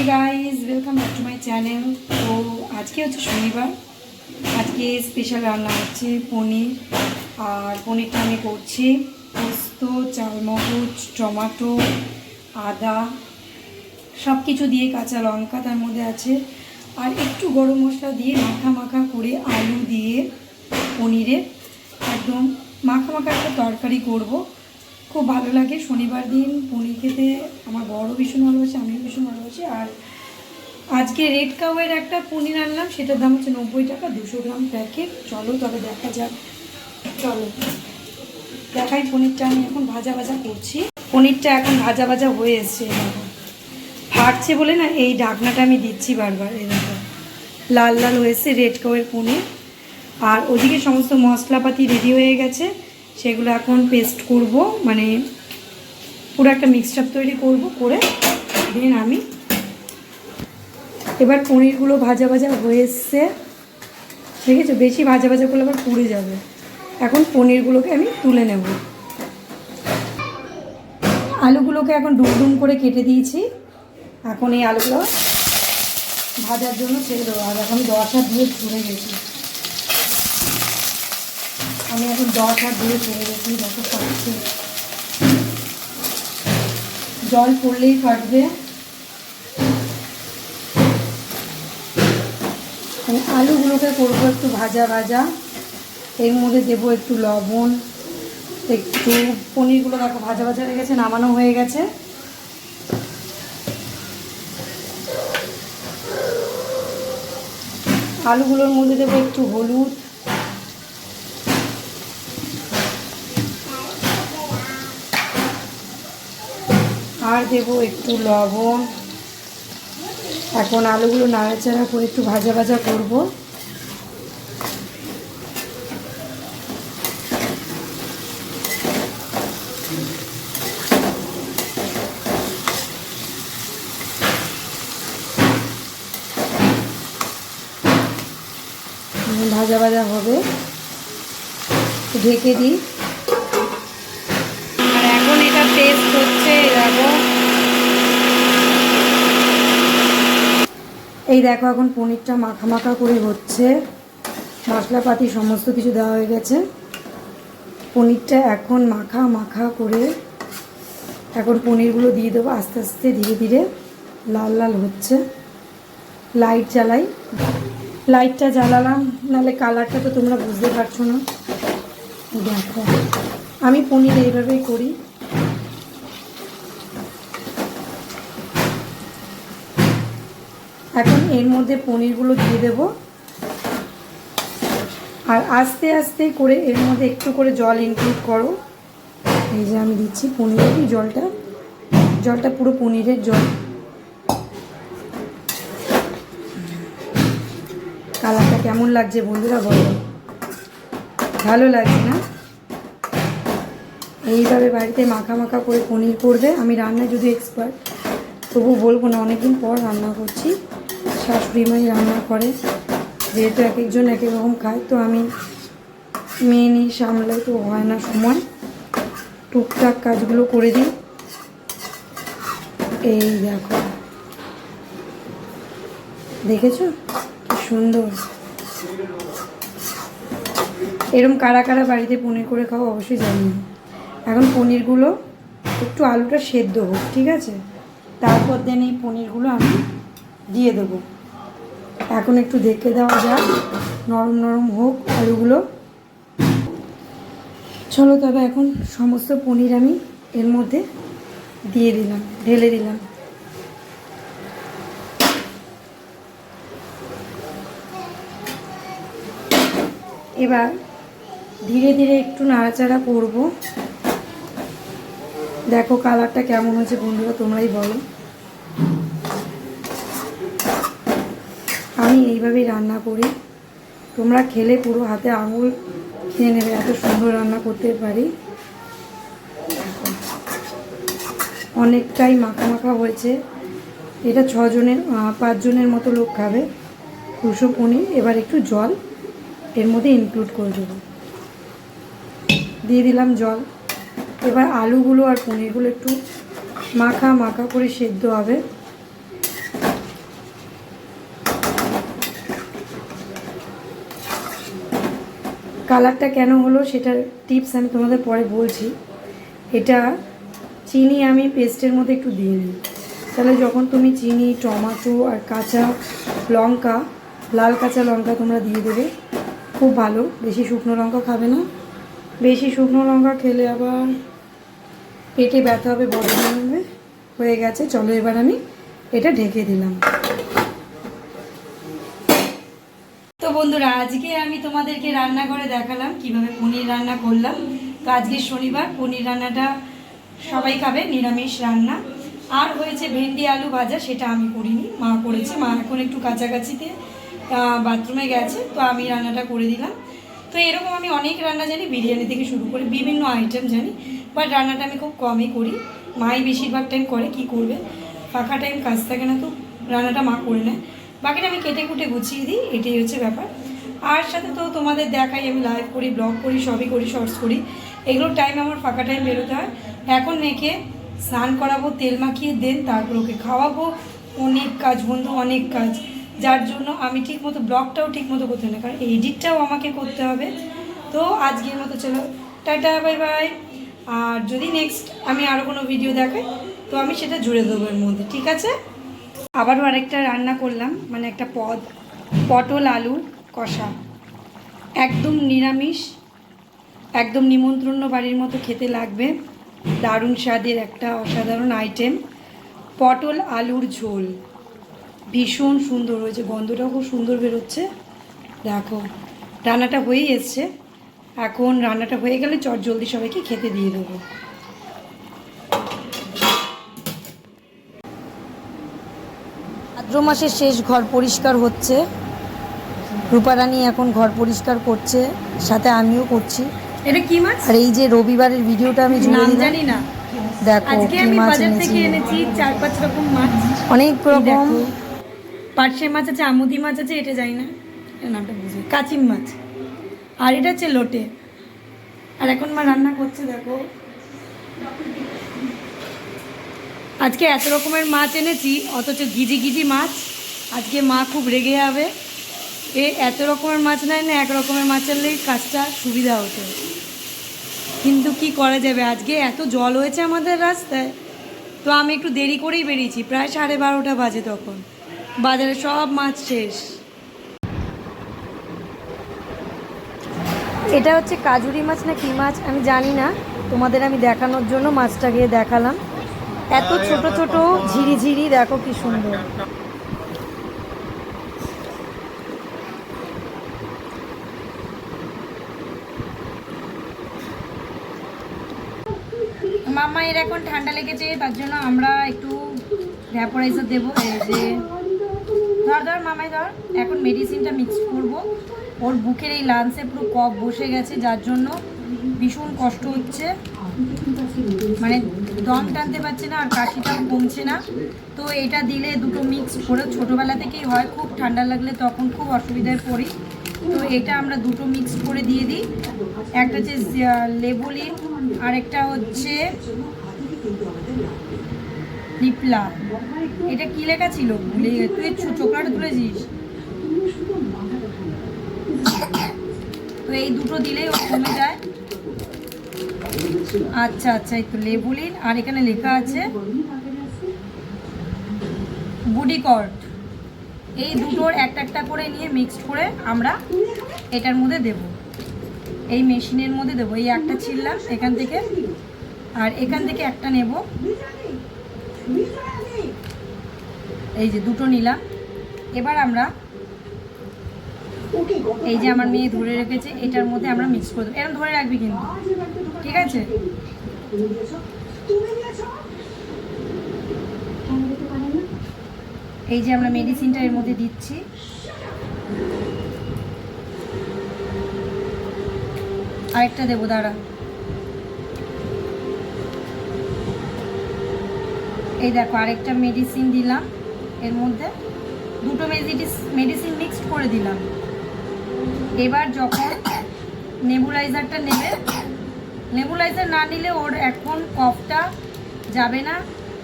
Hey guys welcome back to my channel তো আজকে হচ্ছে শনিবার। আজকে স্পেশাল রান্না হচ্ছে পনির। আর পনিরটা আমি করছি পোস্ত চালমগজ টমাটো, আদা সব কিছু দিয়ে কাঁচা লঙ্কা তার মধ্যে আছে। আর একটু গরম মশলা দিয়ে মাখা মাখা করে আলু দিয়ে পনিরের একদম মাখা মাখা একটা তরকারি করব। খুব ভালো লাগে শনিবার দিন পনির খেতে। আমার বড় ভীষণ ভালোবাসে, আমিও ভীষণ ভালোবাসি। আজকে রেড কাউয়ের একটা পনির আনলাম, সেটার দাম হচ্ছে নব্বই টাকা, দুশো গ্রাম প্যাকেট। চলো তবে দেখা যাক। চলো। দেখাই পনিরটা, আমি এখন ভাজা ভাজা করছি। পনিরটা এখন ভাজা ভাজা হয়ে এসছে দেখো। ফাটছে বলে না, এই ঢাকনাটা আমি দিচ্ছি বারবার এরকম লাল লাল হয়েছে রেড কাউয়ের পনির। আর ওদিকে সমস্ত মশলাপাতি রেডি হয়ে গেছে। সেগুলো এখন পেস্ট করব মানে পুরো একটা মিক্সচার তৈরি করব, করে দেন আমি এবার পনিরগুলো ভাজা ভাজা হয়ে এসছে। ঠিক আছে বেশি ভাজা ভাজা করলে আবার পুড়ে যাবে। এখন পনিরগুলোকে আমি তুলে নেব। আলুগুলোকে এখন ডুম ডুম করে কেটে দিয়েছি। এখন এই আলুগুলো ভাজার জন্য ছেড়ে দেবো। আর এখন দশ হাত ধুয়ে ঝরে গেছি। আমি এখন দশ হাত ধুয়ে ছেড়ে গেছি, যত ফাটছে জল পড়লেই ফাটবে। আমি আলুগুলোকে করব একটু ভাজা ভাজা। এর মধ্যে দেবো একটু লবণ, একটু পনিরগুলো দেখো ভাজা ভাজা হয়ে গেছে, নামানো হয়ে গেছে। আলুগুলোর মধ্যে দেবো একটু হলুদ। আর দেবো একটু লবণ। এখন আলুগুলো নাড়াচাড়া করে একটু ভাজা ভাজা করব। ভাজা ভাজা হবে। ঢেকে দিই আর এখন এটা পেস্ট হচ্ছে দেখো এই দেখো এখন পনিরটা মাখা মাখা করে হচ্ছে। মশলাপাতি সমস্ত কিছু দেওয়া হয়ে গেছে। পনিরটা এখন মাখা মাখা করে এখন পনিরগুলো দিয়ে দেবো আস্তে আস্তে, ধীরে ধীরে। লাল লাল হচ্ছে। লাইট জ্বালাই। লাইটটা জ্বালালাম, নাহলে কালারটা তো তোমরা বুঝতে পারছ না। দেখো, আমি পনির এইভাবেই করি। এখন এর মধ্যে পনিরগুলো দিয়ে দেব। আর আস্তে আস্তে করে এর মধ্যে একটু করে জল ইনক্লুড করো। এই যে আমি দিচ্ছি পনিরের জলটা। জলটা পুরো পনিরের জল। কালারটা কেমন লাগছে বন্ধুরা বলো? ভালো লাগছে না? এইভাবে বাড়িতে মাখা মাখা করে পনির করবে। আমি রান্না যদি এক্সপার্ট তবু বলব না, অনেকদিন পর রান্না করছি। শাশুড়ি মাই রান্না করে, যেহেতু এক একজন এক এক রকম খায়, তো আমি মেয়ে নিয়ে সামলাই তো হয় না সময়। টুকটাক কাজগুলো করে দিই। এই দেখো। দেখেছ? কি সুন্দর। এরম কারা কারা বাড়িতে পনির করে খাও, অবশ্যই জানি। এখন পনিরগুলো একটু আলুটা সেদ্ধ হোক, ঠিক আছে? তারপর দেন এই পনিরগুলো আমি দিয়ে দেবো। এখন একটু দেখে দেওয়া যাক, নরম নরম হোক আলুগুলো। চলো তবে এখন সমস্ত পনির আমি এর মধ্যে দিয়ে দিলাম, ঢেলে দিলাম। এবার ধীরে ধীরে একটু নাড়াচাড়া করব। দেখো কালারটা কেমন হয়েছে বন্ধুরা, তোমরাই বলো। আমি এইভাবেই রান্না করি। তোমরা খেলে পুরো হাতে আঙুল খেয়ে নেবে, এত সুন্দর রান্না করতে পারি। অনেকটাই মাখা মাখা হয়েছে। এটা ছজনের পাঁচজনের মতো লোক খাবে। দুশো পনির, এবার একটু জল। এর মধ্যে ইনক্লুড করে দেবো। দিয়ে দিলাম জল। এবার আলুগুলো আর পনিরগুলো একটু মাখা মাখা করে সেদ্ধ হবে। কালারটা কেন হলো সেটার টিপস আমি তোমাদের পরে বলছি। এটা চিনি আমি পেস্টের মধ্যে একটু দিয়ে নিই তাহলে যখন তুমি চিনি, টমেটো আর কাঁচা লঙ্কা, লাল কাঁচা লঙ্কা তোমরা দিয়ে দেবে, খুব ভালো। বেশি শুকনো লঙ্কা খাবে না। বেশি শুকনো লঙ্কা খেলে আবার পেটে ব্যথা হবে বড় হবে, হয়ে গেছে। চলো এবার আমি এটা ঢেকে দিলাম তো বন্ধুরা, আজকে আমি তোমাদেরকে রান্না করে দেখালাম কীভাবে পনির রান্না করলাম। তো আজকে শনিবার, পনির রান্নাটা সবাই খাবে, নিরামিষ রান্না। আর হয়েছে ভেন্ডি আলু ভাজা, সেটা আমি করিনি। মা করেছে, মা এখন একটু কাছাকাছিতে বাথরুমে গেছে, তো আমি রান্নাটা করে দিলাম। তো এরকম আমি অনেক রান্না জানি, বিরিয়ানি থেকে শুরু করে বিভিন্ন আইটেম জানি বাট রান্নাটা আমি খুব কমই করি। মাই বেশিরভাগ টাইম করে, কি করবে? ফাঁকা টাইম কাজ থাকে না তো, রান্নাটা মা করে নেয়। বাকিটা আমি কেটে কুটে গুছিয়ে দিই, এটাই হচ্ছে ব্যাপার। আর সাথে তো তোমাদের দেখাই, আমি লাইভ করি ব্লগ করি, সবই করি শর্টস করি। এগুলোর টাইম আমার ফাঁকা টাইম বেরোতে হয়। এখন মেয়েকে স্নান করাবো, তেল মাখিয়ে দেন তারপর ওকে খাওয়াবো। অনেক কাজ বন্ধু, অনেক কাজ। যার জন্য আমি ঠিক মতো ব্লগটাও ঠিক মতো করতে না, কারণ এডিটটাও আমাকে করতে হবে। তো আজকের মতো চলো, টাটা বাই বাই আর যদি নেক্সট আমি আরও কোনো ভিডিও দেখাই, তো আমি সেটা জুড়ে দেবো এর মধ্যে, ঠিক আছে? আবারও আরেকটা রান্না করলাম মানে একটা পদ, পটল, আলু, কষা। একদম নিরামিষ, একদম নিমন্ত্রণ বাড়ির মতো খেতে লাগবে। দারুণ স্বাদের একটা অসাধারণ আইটেম পটল, আলুর ঝোল। ভীষণ সুন্দর হয়েছে, গন্ধটাও খুব সুন্দর বেরোচ্ছে। দেখো, রান্নাটা হয়েই এসছে। এখন রান্নাটা হয়ে গেলে চট জলদি সবাইকে খেতে দিয়ে দেবো। ভাদ্র মাসের শেষ ঘর পরিষ্কার হচ্ছে। রূপারানী এখন ঘর পরিষ্কার করছে সাথে আমিও করছি। এটা কি মাছ? আর এই যে রবিবারের ভিডিওটা আমি জানি না। দেখো আজকে কি আমি মাছ বাজার থেকে এনেছি চার পাঁচ রকম মাছ। অনেক রকম। পার্শে মাছ আছে আমুদি মাছ আছে এটা জানি না। এর নামটা বুঝি। কাচিম মাছ। আর এটা হচ্ছে লোটে। আর এখন মা রান্না করছে দেখো। আজকে এত রকমের মাছ এনেছি, অথচ গিজি গিজি মাছ। আজকে মা খুব রেগে যাবে। এ এত রকমের মাছ নেয় না, এক রকমের মাছ আনলেই কাজটা সুবিধা হতো। কিন্তু কি করা যাবে? আজকে এত জল হয়েছে আমাদের রাস্তায়। তো আমি একটু দেরি করেই বেরিয়েছি, প্রায় সাড়ে বারোটা বাজে তখন। বাজারে সব মাছ শেষ। এটা হচ্ছে কাজুরি মাছ না কি মাছ? আমি জানি না। তোমাদের আমি দেখানোর জন্য মাছটা গিয়ে দেখালাম। এত ছোট ছোট ঝিরি ঝিরি, দেখো কি সুন্দর। মামা এর এখন ঠান্ডা লেগেছে, তার জন্য আমরা একটু ভ্যাপোরাইজার দেবো যে ধর ধর মামাই ধর, এখন মেডিসিনটা মিক্স করব। ওর বুকের এই লাঞ্চে পুরো কফ বসে গেছে, যার জন্য ভীষণ কষ্ট হচ্ছে। মানে দম টানতে পারছে না আর কাশিটাও কমছে না। তো এটা দিলে দুটো মিক্স করে ছোটোবেলা থেকেই হয়, খুব ঠান্ডা লাগলে তখন খুব অসুবিধায় পড়ি। তো এটা আমরা দুটো মিক্স করে দিয়ে দিই। একটা হচ্ছে লেবুলিন, আরেকটা হচ্ছে লিপলা এটা কি লেখা ছিল? তুই ছো- চোখলাটা তুলেছিস? তো এই দুটো দিলেই ও কমে যায়। আচ্ছা আচ্ছা এই তো লেবুলিন আর এখানে লেখা আছে বুডিকর্ড এই দুটোর একটা একটা করে নিয়ে মিক্সড করে আমরা এটার মধ্যে দেব। এই মেশিনের মধ্যে দেবো। এই একটা ছিললাম এখান থেকে। আর এখান থেকে একটা নেব। এই যে দুটো নিলাম। এবার আমরা এই যে আমার মেয়ে ধরে রেখেছে, এটার মধ্যে আমরা মিক্স করে দেবো। এরকম ধরে রাখবি কিন্তু। ঠিক আছে? এই যে আমরা মেডিসিনটা এর মধ্যে দিচ্ছি। আরেকটা দেবো দাঁড়া। এই দেখো আরেকটা মেডিসিন দিলাম এর মধ্যে। দুটো মেডিসিন মিক্সড করে দিলাম। এবার যখন নেবুলাইজারটা নেবে নেবুলাইজার না নিলে ওর এখন কফটা যাবে না।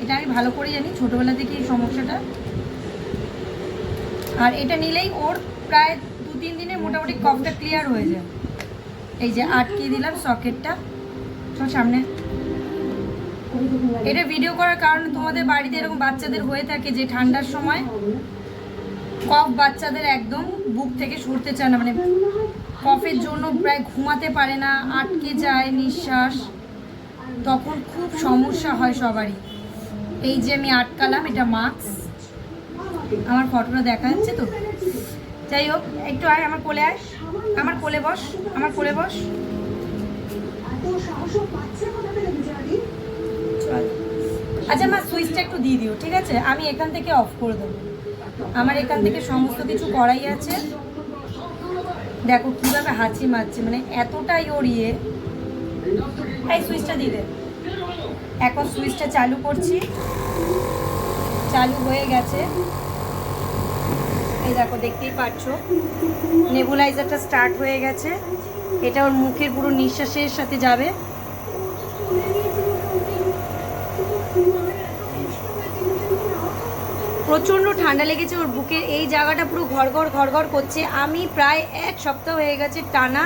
এটা আমি ভালো করে জানি, ছোটোবেলা থেকে এই সমস্যাটা। আর এটা নিলেই ওর প্রায় দু তিন দিনে মোটামুটি কফটা ক্লিয়ার হয়ে যায়। এই যে আটকে দিলাম সকেটটা। চল সামনে। এটা ভিডিও করার কারণ তোমাদের বাড়িতে এরকম বাচ্চাদের হয়ে থাকে যে ঠান্ডার সময়। কফ বাচ্চাদের একদম বুক থেকে সরতে চায় না মানে কফের জন্য প্রায় ঘুমাতে পারে না, আটকে যায় নিঃশ্বাস। তখন খুব সমস্যা হয় সবারই। এই যে আমি আটকালাম, এটা মাস্ক। আমার ফটোটা দেখা যাচ্ছে তো? যাই হোক, একটু আয়, আমার কোলে আয়। আমার কোলে বস, আমার কোলে বস। আচ্ছা মা, সুইচটা একটু দিয়ে দিও, ঠিক আছে? আমি এখান থেকে অফ করে দেবো। আমার এখান থেকে সমস্ত কিছু করাই আছে। দেখো কীভাবে হাঁচি মারছে মানে এতটাই ওড়িয়ে। এই সুইচটা দিয়ে এখন সুইচটা চালু করছি। চালু হয়ে গেছে। এই দেখো, দেখতেই পাচ্ছ। নেবুলাইজারটা স্টার্ট হয়ে গেছে। এটা ওর মুখের পুরো নিঃশ্বাসের সাথে যাবে। প্রচণ্ড ঠান্ডা লেগেছে ওর বুকের। এই জায়গাটা পুরো ঘর ঘর ঘর ঘর করছে। আমি প্রায় এক সপ্তাহ হয়ে গেছে টানা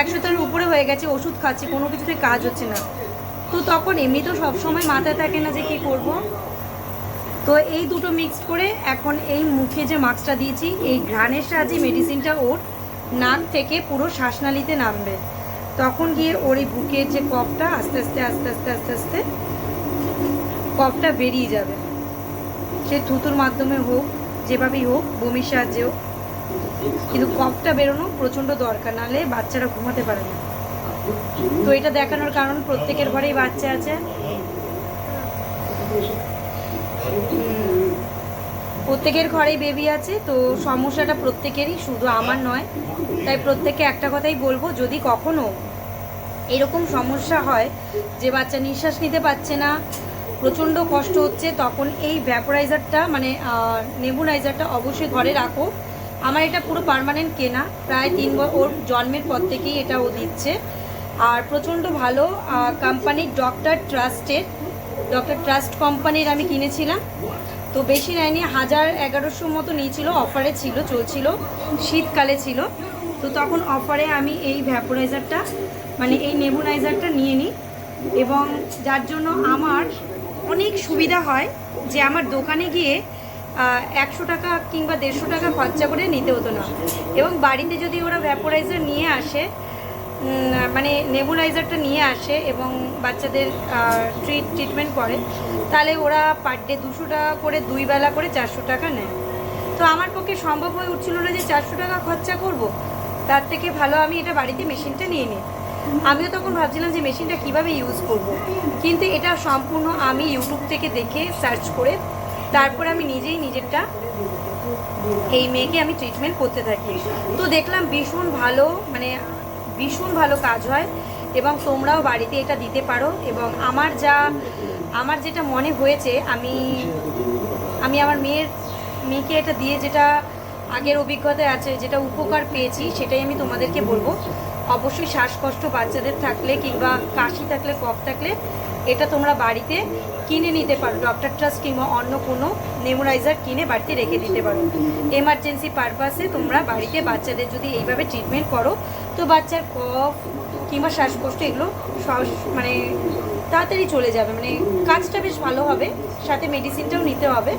এক সপ্তাহের উপরে হয়ে গেছে, ওষুধ খাচ্ছি, কোনো কিছুতে কাজ হচ্ছে না। তো তখন এমনি তো সবসময় মাথায় থাকে না যে কী করব। তো এই দুটো মিক্স করে এখন এই মুখে যে মাস্কটা দিয়েছি, এই ঘ্রাণের সাহায্যে মেডিসিনটা ওর নাক থেকে পুরো শ্বাসনালীতে নামবে। তখন গিয়ে ওর এই বুকের যে কফটা আস্তে আস্তে আস্তে আস্তে আস্তে আস্তে কফটা বেরিয়ে যাবে। সে থুতুর মাধ্যমে হোক, যেভাবেই হোক, বমির সাহায্যে হোক কিন্তু কফটা বেরোনো প্রচণ্ড দরকার, নাহলে বাচ্চারা ঘুমাতে পারে না। তো এটা দেখানোর কারণ প্রত্যেকের ঘরেই বাচ্চা আছে। প্রত্যেকের ঘরেই বেবি আছে, তো সমস্যাটা প্রত্যেকেরই, শুধু আমার নয়। তাই প্রত্যেককে একটা কথাই বলব, যদি কখনো এরকম সমস্যা হয় যে বাচ্চা নিঃশ্বাস নিতে পারছে না প্রচণ্ড কষ্ট হচ্ছে, তখন এই ভ্যাপোরাইজারটা মানে নেবুলাইজারটা অবশ্যই ঘরে রাখো। আমার এটা পুরো পার্মানেন্ট কেনা, প্রায় তিন ওর জন্মের পর থেকেই এটা ও দিচ্ছে। আর প্রচণ্ড ভালো কোম্পানির ডক্টর ট্রাস্টের ডক্টর ট্রাস্ট কোম্পানির আমি কিনেছিলাম। তো বেশি নেয়নি, হাজার এগারোশো মতো নিয়েছিল অফারে ছিল, চলছিল, শীতকালে ছিল। তো তখন অফারে আমি এই ভ্যাপোরাইজারটা মানে এই নেবুলাইজারটা নিয়ে নিই। এবং যার জন্য আমার অনেক সুবিধা হয় যে আমার দোকানে গিয়ে একশো টাকা কিংবা দেড়শো টাকা খরচা করে নিতে হতো না। এবং বাড়িতে যদি ওরা ভ্যাপোরাইজার নিয়ে আসে মানে নেবুলাইজারটা নিয়ে আসে এবং বাচ্চাদের ট্রিট ট্রিটমেন্ট করে, তাহলে ওরা পার ডে দুশো টাকা করে, দুই বেলা করে চারশো টাকা নেয়। তো আমার পক্ষে সম্ভব হয়ে উঠছিল না যে চারশো টাকা খরচা করব। তার থেকে ভালো আমি এটা বাড়িতে মেশিনটা নিয়ে নিই। আমিও তখন ভাবছিলাম যে মেশিনটা কীভাবে ইউজ করব। কিন্তু এটা সম্পূর্ণ আমি ইউটিউব থেকে দেখে সার্চ করে তারপর আমি নিজেই নিজেরটা এই মেয়েকে আমি ট্রিটমেন্ট করতে থাকি তো দেখলাম ভীষণ ভালো মানে ভীষণ ভালো কাজ হয় এবং তোমরাও বাড়িতে এটা দিতে পারো এবং আমার যা, আমার যেটা মনে হয়েছে, আমি আমি আমার মেয়ের, মেয়েকে এটা দিয়ে যেটা আগের অভিজ্ঞতা আছে, যেটা উপকার পেয়েছি, সেটাই আমি তোমাদেরকে বলব অবশ্যই শ্বাসকষ্ট বাচ্চাদের থাকলে কিংবা কাশি থাকলে, কফ থাকলে, এটা তোমরা বাড়িতে কিনে নিতে পারো। ডক্টর ট্রাস্ট কিংবা অন্য কোনো নেমোরাইজার কিনে বাড়িতে রেখে দিতে পারো। এমার্জেন্সি পারপাসে তোমরা বাড়িতে বাচ্চাদের যদি এইভাবে ট্রিটমেন্ট করো, তো বাচ্চার কফ কিংবা শ্বাসকষ্ট এগুলো মানে তাড়াতাড়ি চলে যাবে। মানে কাজটা বেশ ভালো হবে, সাথে মেডিসিনটাও নিতে হবে,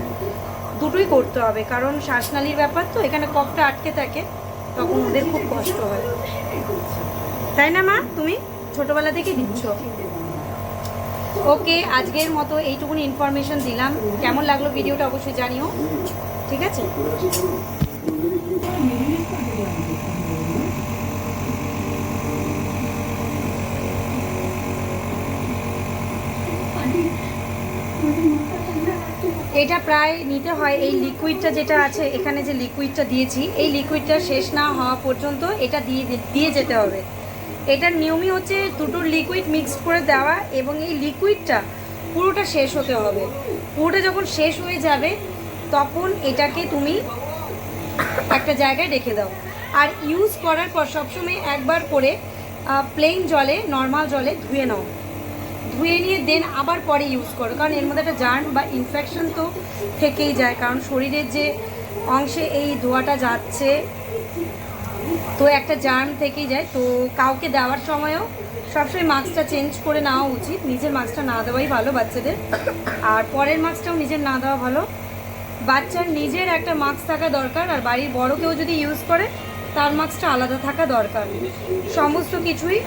দুটোই করতে হবে। কারণ শ্বাসনালীর ব্যাপার তো, এখানে কফটা আটকে থাকে। তখন ওদের খুব কষ্ট হয়। তাই না মা? তুমি ছোটবেলা থেকে দিচ্ছ? ওকে, আজকের মতো এইটুকুনি ইনফরমেশন দিলাম। কেমন লাগল ভিডিওটা অবশ্যই জানিও। ঠিক আছে? এটা প্রায় নিতে হয় এই লিকুইডটা যেটা আছে, এখানে যে লিকুইডটা দিয়েছি, এই লিকুইডটা শেষ না হওয়া পর্যন্ত এটা দিয়ে দিয়ে যেতে হবে। এটার নিয়মই হচ্ছে দুটোর লিকুইড মিক্সড করে দেওয়া এবং এই লিকুইডটা পুরোটা শেষ হতে হবে। পুরোটা যখন শেষ হয়ে যাবে, তখন এটাকে তুমি একটা জায়গায় রেখে দাও। আর ইউজ করার পর সবসময় একবার করে প্লেন জলে নর্মাল জলে ধুয়ে নাও। ধুয়ে নিয়ে দেন আবার পরে ইউজ করো। কারণ এর মধ্যে একটা জার্ম বা ইনফেকশন তো থেকেই যায়। কারণ শরীরের যে অংশে এই ধোয়াটা যাচ্ছে, তো একটা জার্ম থেকেই যায়। তো কাউকে দেওয়ার সময়ও সবসময় মাস্কটা চেঞ্জ করে নেওয়া উচিত। নিজের মাস্কটা না দেওয়াই ভালো বাচ্চাদের। আর পরের মাস্কটাও নিজের না দেওয়া ভালো। বাচ্চার নিজের একটা মাস্ক থাকা দরকার। আর বাড়ির বড় কেউ যদি ইউজ করে, তার মাস্কটা আলাদা থাকা দরকার। সমস্ত কিছুই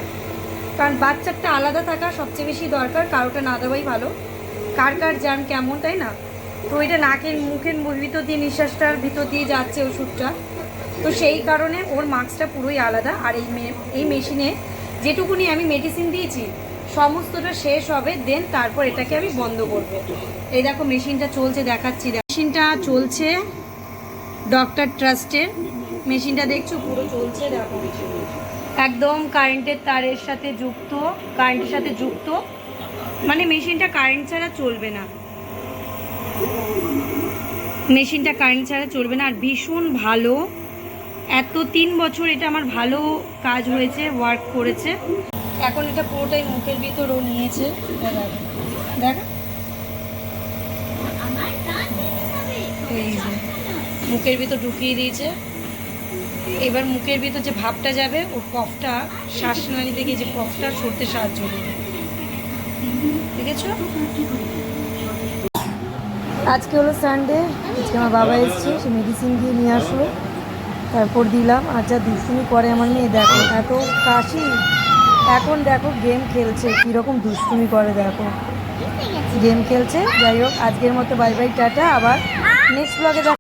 কারণ বাচ্চারটা আলাদা থাকা সবচেয়ে বেশি দরকার, কারোটা না দেওয়াই ভালো। কার কার জ্যাম কেমন, তাই না? তো এটা নাকের, মুখের ভিতর দিয়ে, নিঃশ্বাসটার ভিতর দিয়ে যাচ্ছে ওষুধটা। তো সেই কারণে ওর মাস্কটা পুরোই আলাদা। আর এই এই মেশিনে যেটুকুনি আমি মেডিসিন দিয়েছি, সমস্তটা শেষ হবে, দেন তারপর এটাকে আমি বন্ধ করব। এই দেখো মেশিনটা চলছে, দেখাচ্ছি। মেশিনটা চলছে ডক্টর ট্রাস্টের মেশিনটা দেখছ, পুরো চলছে, দেখো। একদম কারেন্টের তারের সাথে যুক্ত, কারেন্টের সাথে যুক্ত। মানে মেশিনটা কারেন্ট ছাড়া চলবে না। মেশিনটা কারেন্ট ছাড়া চলবে না। আর ভীষণ ভালো। এত তিন বছর এটা আমার ভালো কাজ হয়েছে ওয়ার্ক করেছে। এখন এটা পুরোটাই মুখের ভিতর ও নিয়েছে। দেখ মুখের ভিতর ঢুকিয়ে দিয়েছে। এবার মুখের ভিতর যে ভাবটা যাবে, ওর কফটা শ্বাসনালী থেকে যে কফটা সরতে সাহায্য করবে। দেখেছ? আজকে হলো সানডে আজকে আমার বাবা এসছে, সে মেডিসিন দিয়ে নিয়ে আসলো। তারপর দিলাম, আর যা দুষ্টুমি করে আমার মেয়ে, দেখো, এত কাশি। এখন দেখো গেম খেলছে, কীরকম দুষ্টুমি করে, দেখো। গেম খেলছে, যাই হোক, আজকের মতো বাই বাই টাটা, আবার নেক্সট ব্লগে